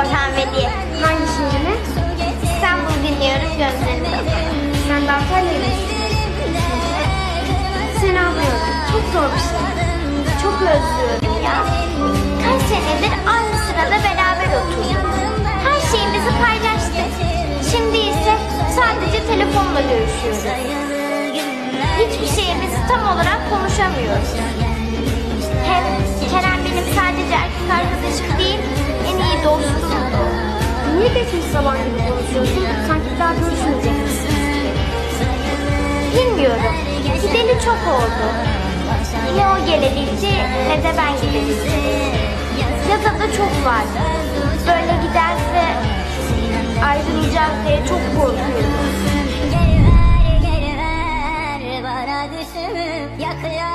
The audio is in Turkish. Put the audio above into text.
Orhan Veli. Hangi şiirini? İstanbul dinliyorum gözlerini kapalı. Sen de Antalya'yı mı Seni anlıyorum. Çok zor bir şey. Çok özlüyorum ya. Kaç senedir aynı sırada beraber oturduk. Her şeyimizi paylaştık. Şimdi ise sadece telefonla görüşüyoruz. Hiçbir şeyimizi tam olarak konuşamıyoruz. Niye geçmiş zaman gibi konuşuyorsun? Sanki daha görüşmeyecekmişsin. Bilmiyorum. Gideli çok oldu. Ne o gelebildi ne de ben gidebildim. Yasa da çok var. Böyle giderse ayrılacağız diye çok korkuyorum. Yakıyor